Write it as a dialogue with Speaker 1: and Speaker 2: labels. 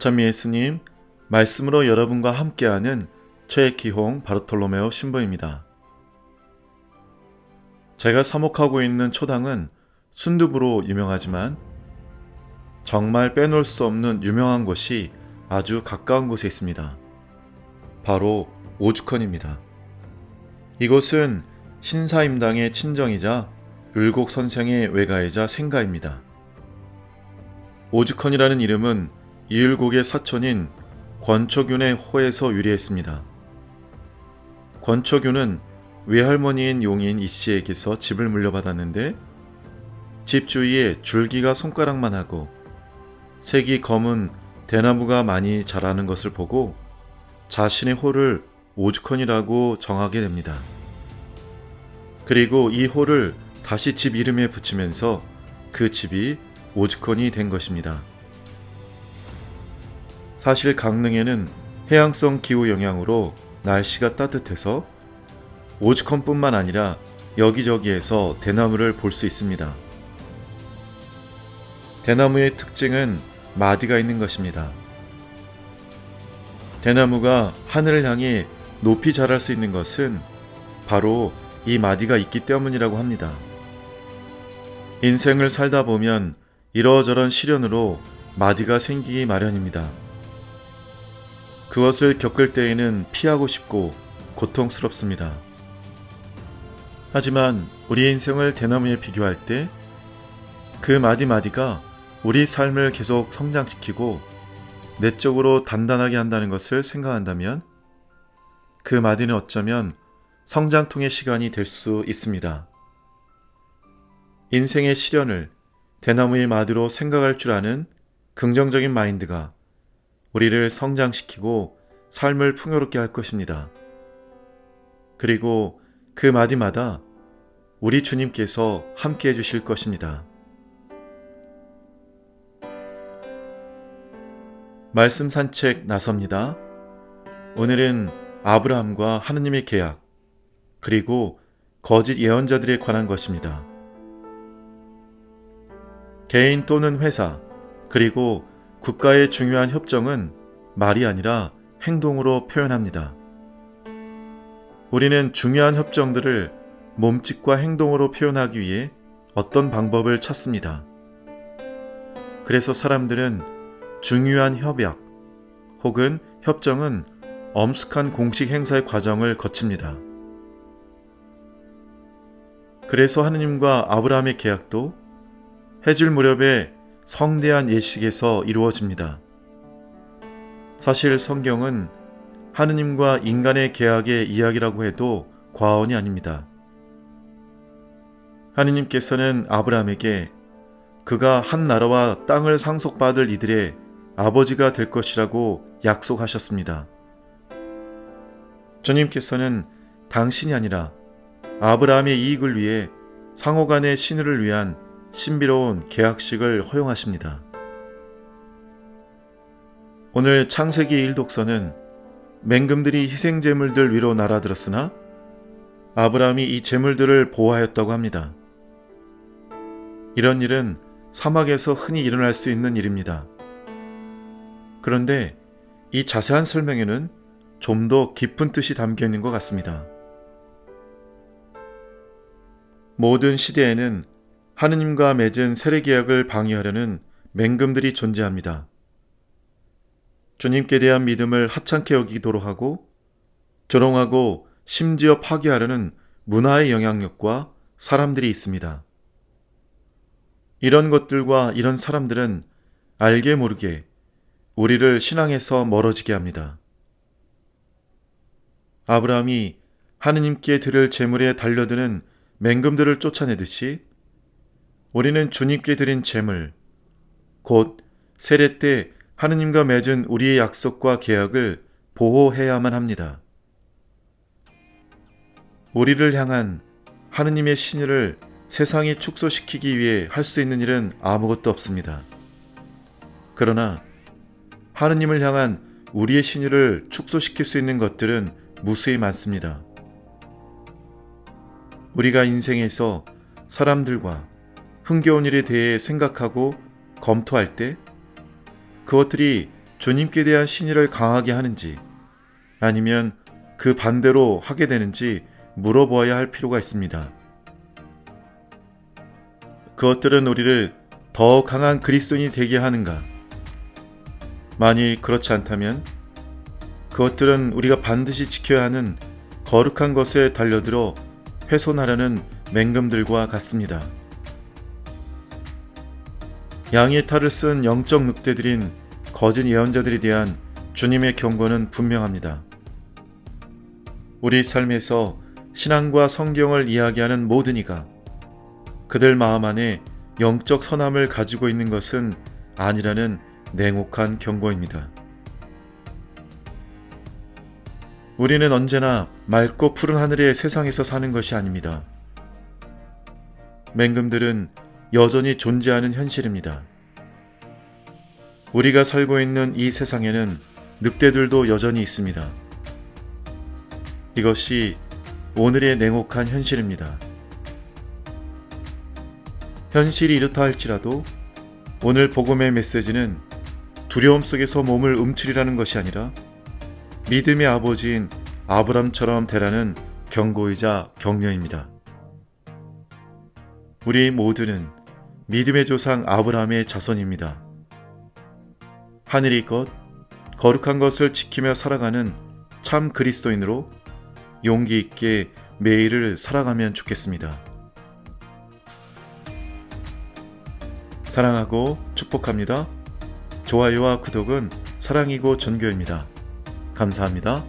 Speaker 1: 찬미 예수님, 말씀으로 여러분과 함께하는 최기홍 바르톨로메오 신부입니다. 제가 사목하고 있는 초당은 순두부로 유명하지만 정말 빼놓을 수 없는 유명한 곳이 아주 가까운 곳에 있습니다. 바로 오죽헌입니다. 이곳은 신사임당의 친정이자 율곡 선생의 외가이자 생가입니다. 오죽헌이라는 이름은 이율곡의 사촌인 권초균의 호에서 유래했습니다. 권초균은 외할머니인 용인 이 씨에게서 집을 물려받았는데 집 주위에 줄기가 손가락만 하고 색이 검은 대나무가 많이 자라는 것을 보고 자신의 호를 오죽헌이라고 정하게 됩니다. 그리고 이 호를 다시 집 이름에 붙이면서 그 집이 오죽헌이 된 것입니다. 사실 강릉에는 해양성 기후 영향으로 날씨가 따뜻해서 오죽헌뿐만 아니라 여기저기에서 대나무를 볼 수 있습니다. 대나무의 특징은 마디가 있는 것입니다. 대나무가 하늘을 향해 높이 자랄 수 있는 것은 바로 이 마디가 있기 때문이라고 합니다. 인생을 살다 보면 이러저런 시련으로 마디가 생기기 마련입니다. 그것을 겪을 때에는 피하고 싶고 고통스럽습니다. 하지만 우리 인생을 대나무에 비교할 때 그 마디마디가 우리 삶을 계속 성장시키고 내적으로 단단하게 한다는 것을 생각한다면 그 마디는 어쩌면 성장통의 시간이 될 수 있습니다. 인생의 시련을 대나무의 마디로 생각할 줄 아는 긍정적인 마인드가 우리를 성장시키고 삶을 풍요롭게 할 것입니다. 그리고 그 마디마다 우리 주님께서 함께 해주실 것입니다. 말씀 산책 나섭니다. 오늘은 아브라함과 하느님의 계약, 그리고 거짓 예언자들에 관한 것입니다. 개인 또는 회사, 그리고 국가의 중요한 협정은 말이 아니라 행동으로 표현합니다. 우리는 중요한 협정들을 몸짓과 행동으로 표현하기 위해 어떤 방법을 찾습니다. 그래서 사람들은 중요한 협약 혹은 협정은 엄숙한 공식 행사의 과정을 거칩니다. 그래서 하느님과 아브라함의 계약도 해질 무렵에 성대한 예식에서 이루어집니다. 사실 성경은 하느님과 인간의 계약의 이야기라고 해도 과언이 아닙니다. 하느님께서는 아브라함에게 그가 한 나라와 땅을 상속받을 이들의 아버지가 될 것이라고 약속하셨습니다. 주님께서는 당신이 아니라 아브라함의 이익을 위해 상호간의 신의를 위한 신비로운 계약식을 허용하십니다. 오늘 창세기 1독서는 맹금들이 희생 제물들 위로 날아들었으나 아브라함이 이 제물들을 보호하였다고 합니다. 이런 일은 사막에서 흔히 일어날 수 있는 일입니다. 그런데 이 자세한 설명에는 좀 더 깊은 뜻이 담겨 있는 것 같습니다. 모든 시대에는 하느님과 맺은 세례 계약을 방해하려는 맹금들이 존재합니다. 주님께 대한 믿음을 하찮게 여기도록 하고 조롱하고 심지어 파괴하려는 문화의 영향력과 사람들이 있습니다. 이런 것들과 이런 사람들은 알게 모르게 우리를 신앙에서 멀어지게 합니다. 아브라함이 하느님께 드릴 재물에 달려드는 맹금들을 쫓아내듯이 우리는 주님께 드린 재물, 곧 세례 때 하느님과 맺은 우리의 약속과 계약을 보호해야만 합니다. 우리를 향한 하느님의 신의를 세상에 축소시키기 위해 할 수 있는 일은 아무것도 없습니다. 그러나 하느님을 향한 우리의 신의를 축소시킬 수 있는 것들은 무수히 많습니다. 우리가 인생에서 사람들과 흥겨운 일에 대해 생각하고 검토할 때 그것들이 주님께 대한 신의를 강하게 하는지 아니면 그 반대로 하게 되는지 물어보아야 할 필요가 있습니다. 그것들은 우리를 더 강한 그리스도인이 되게 하는가? 만일 그렇지 않다면 그것들은 우리가 반드시 지켜야 하는 거룩한 것에 달려들어 훼손하려는 맹금들과 같습니다. 양의 탈을 쓴 영적 늑대들인 거짓 예언자들에 대한 주님의 경고는 분명합니다. 우리 삶에서 신앙과 성경을 이야기하는 모든 이가 그들 마음 안에 영적 선함을 가지고 있는 것은 아니라는 냉혹한 경고입니다. 우리는 언제나 맑고 푸른 하늘의 세상에서 사는 것이 아닙니다. 맹금들은 여전히 존재하는 현실입니다. 우리가 살고 있는 이 세상에는 늑대들도 여전히 있습니다. 이것이 오늘의 냉혹한 현실입니다. 현실이 이렇다 할지라도 오늘 복음의 메시지는 두려움 속에서 몸을 움츠리라는 것이 아니라 믿음의 아버지인 아브람처럼 되라는 경고이자 격려입니다. 우리 모두는 믿음의 조상 아브라함의 자손입니다. 하늘의 것, 거룩한 것을 지키며 살아가는 참 그리스도인으로 용기 있게 매일을 살아가면 좋겠습니다. 사랑하고 축복합니다. 좋아요와 구독은 사랑이고 전교입니다. 감사합니다.